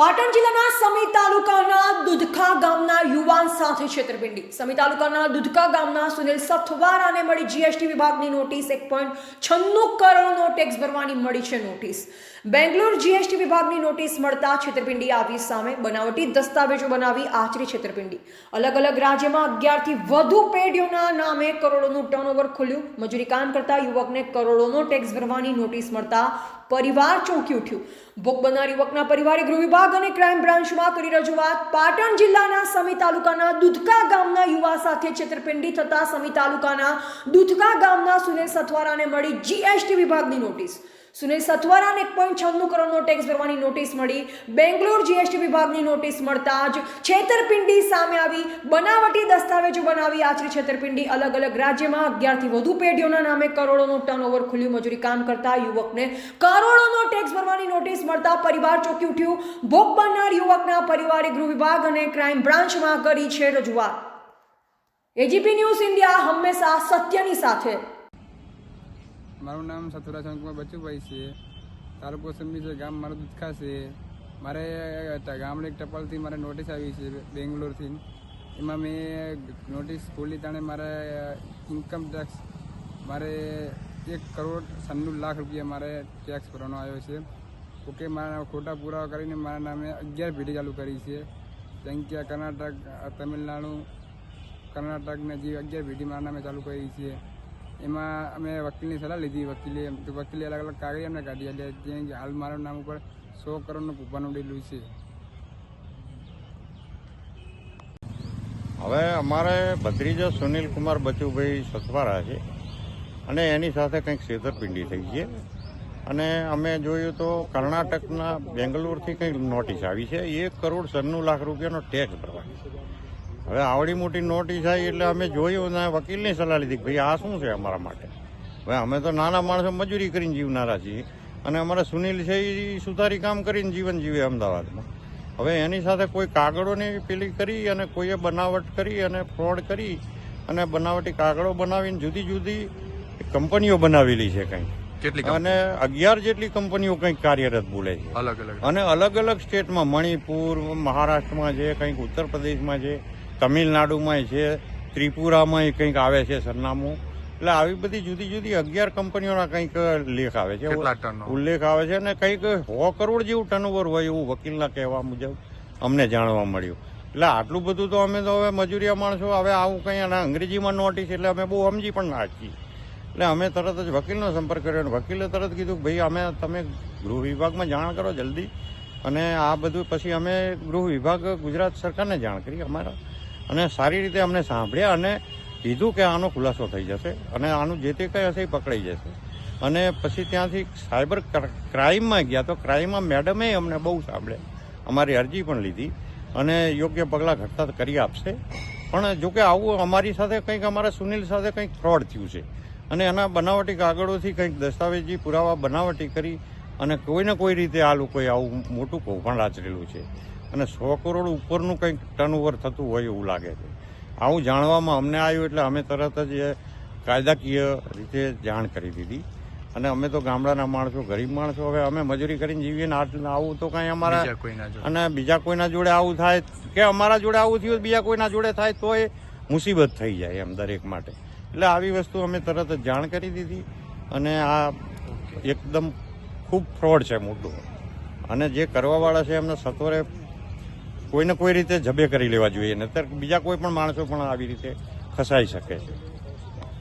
પાટણ જિલ્લાના સમી તાલુકાના દુધખા ગામના યુવાન સાથે છેતરપિંડી. સમી તાલુકાના દુધકા ગામના સુનિલ સથવારાને મળી જીએસટી વિભાગની નોટિસ. એક પોઈન્ટ છન્નું કરોડનો ટેક્સ ભરવાની મળી છે નોટિસ. બેંગ્લોર જીએસટી વિભાગની નોટિસ મળતા છેતરપિંડી આવી સામે બનાવટી દસ્તાવેજો બનાવી આચરી છેતરપિંડી. અલગ અલગ રાજ્યમાં અગિયારથી વધુ પેઢીઓના નામે કરોડોનું ટર્નઓવર ખુલ્યું. મજૂરી કામ કરતા યુવકને કરોડોનો ટેક્સ ભરવાની નોટિસ મળતા પરિવાર ચોંકી ઉઠ્યું. ભોગ બનનાર યુવકના પરિવારે ગૃહ વિભાગ અને ક્રાઇમ બ્રાન્ચમાં કરી રજૂઆત. પાટણ જિલ્લાના સમી તાલુકાના દુધકા ગામના યુવા સાથે છેતરપિંડી થતા સમી તાલુકાના દુધકા ગામના સુનિલ સથવારાને મળી જીએસટી વિભાગની નોટિસ. સુનિલ સથવારાને એક પોઈન્ટ છન્નું કરોડનો ટેક્સ ભરવાની નોટિસ મળી. બેંગ્લોર જીએસટી વિભાગની નોટિસ મળતા જ છેતરપિંડી સામે આવી. બનાવટી દસ્તાવેજો બનાવી આચરી છેતરપિંડી. અલગ અલગ રાજ્યમાં અગિયારથી વધુ પેઢીઓના નામે કરોડોનું ટર્નઓવર ખુલ્યું મજૂરી કામ કરતા યુવકને કરોડોનો ટેક્સ ભરવાની નોટિસ મળતા પરિવાર ચોંકી ઉઠ્યું. ભોગ બનનાર યુવકના પરિવારે ગૃહ વિભાગ અને ક્રાઇમ બ્રાન્ચમાં કરી છે રજૂઆત. એજીપી ન્યૂઝ ઇન્ડિયા હંમેશા સત્યની સાથે. મારું નામ સતુરા શંકુમાર બચુભાઈ છે. તાલુકો સમી છે, ગામ મારું દુધખા છે. મારે ગામડે ટપાલથી મારે નોટિસ આવી છે બેંગ્લોરથી. એમાં મેં નોટિસ ખોલી તાણે મારે ઇન્કમ ટેક્સ મારે એક કરોડ છન્નું લાખ રૂપિયા મારે ટેક્સ ભરવાનો આવ્યો છે. ઓકે, મારા ખોટા પુરાવા કરીને મારા નામે અગિયાર પેઢી ચાલુ કરી છે. જેમ કે કર્ણાટક તમિલનાડુ, કર્ણાટકને જે અગિયાર પેઢી મારા નામે ચાલુ કરી છે. એમાં અમે વકીલની સલાહ લીધી. વકીલે તો વકીલે અલગ અલગ કાગળ અમને કાઢી જેમ કે હાલ મારા નામ ઉપર સો કરોડનું કૂપન ઉડેલું છે. હવે અમારે ભત્રીજો સુનિલ કુમાર બચુભાઈ સસવારા છે. અને એની સાથે કંઈક છેતરપિંડી થઈ છે. અને અમે જોયું તો કર્ણાટકના બેંગ્લોરથી કંઈક નોટિસ આવી છે. એક કરોડ સન્નું લાખ રૂપિયાનો ટેક્સ ભરવાની હવે આવડી મોટી નોટિસ આવી એટલે અમે જોયું અને વકીલની સલાહ લીધી ભાઈ આ શું છે અમારા માટે? હવે અમે તો નાના માણસો મજૂરી કરીને જીવનારા છીએ અને અમારા સુનિલ છે એ સુધારી કામ કરીને જીવન જીવે અમદાવાદમાં. હવે એની સાથે કોઈ કાગળોની પેલી કરી અને કોઈએ બનાવટ કરી અને ફ્રોડ કરી અને બનાવટી કાગળો બનાવીને જુદી જુદી કંપનીઓ બનાવેલી છે કંઈક. કેટલી અને અગિયાર જેટલી કંપનીઓ કંઈક કાર્યરત બોલે છે. અલગ અલગ. અને અલગ અલગ સ્ટેટમાં મણિપુર મહારાષ્ટ્રમાં છે કંઈક ઉત્તર પ્રદેશમાં છે તમિલનાડુમાં છે ત્રિપુરામાંય કંઈક આવે છે સરનામું. એટલે આવી બધી જુદી જુદી અગિયાર કંપનીઓના કંઈક લેખ આવે છે. ઉલ્લેખ આવે છે અને કંઈક સો કરોડ જેવું ટર્નઓવર હોય એવું વકીલના કહેવા મુજબ અમને જાણવા મળ્યું. એટલે આટલું બધું તો અમે તો હવે મજૂરિયા માણસો હવે આવું કંઈ અને અંગ્રેજીમાં નોટિસ એટલે અમે બહુ સમજી પણ નાખીએ એટલે અમે તરત જ વકીલનો સંપર્ક કર્યો અને વકીલે તરત કીધું ભાઈ અમે તમે ગૃહ વિભાગમાં જાણ કરો જલ્દી. અને આ બધું પછી અમે ગૃહ વિભાગ ગુજરાત સરકારને જાણ કરી અમારા. અને સારી રીતે અમને સાંભળ્યા અને કીધું કે આનો ખુલાસો થઈ જશે અને આનું જે તે કંઈ હશે એ પકડાઈ જશે. અને પછી ત્યાંથી સાયબર ક્ર- ક્રાઇમમાં ગયા તો ક્રાઇમમાં મેડમે અમને બહુ સાંભળ્યા. અમારી અરજી પણ લીધી અને યોગ્ય પગલાં ઘટતા કરી આપશે. પણ જોકે આવું અમારી સાથે કંઈક અમારા સુનિલ સાથે કંઈક ફ્રોડ થયું છે. અને એના બનાવટી કાગળોથી કંઈક દસ્તાવેજી પુરાવા બનાવટી કરી અને કોઈને કોઈ રીતે આ લોકોએ આવું મોટું કૌભાંડ આચરેલું છે. અને સો કરોડ ઉપરનું કંઈક ટર્નઓવર થતું હોય એવું લાગે છે. આવું જાણવામાં અમને આવ્યું એટલે અમે તરત જ એ કાયદાકીય રીતે જાણ કરી દીધી. અને અમે તો ગામડાના માણસો ગરીબ માણસો. હવે અમે મજૂરી કરીને જીવીએ ને આટલું આવું તો કાંઈ અમારા અને બીજા કોઈના જોડે આવું થાય કે અમારા જોડે આવું થયું બીજા કોઈના જોડે થાય તો એ મુસીબત થઈ જાય એમ દરેક માટે. એટલે આવી વસ્તુ અમે તરત જ જાણ કરી દીધી અને આ એકદમ ખૂબ ફ્રોડ છે મોટું અને જે કરવાવાળા છે એમને સત્વરે કોઈને કોઈ રીતે જબે કરી લેવા જોઈએ, નહીતર બીજા કોઈ પણ માણસો પણ આવી રીતે ફસાઈ શકે છે.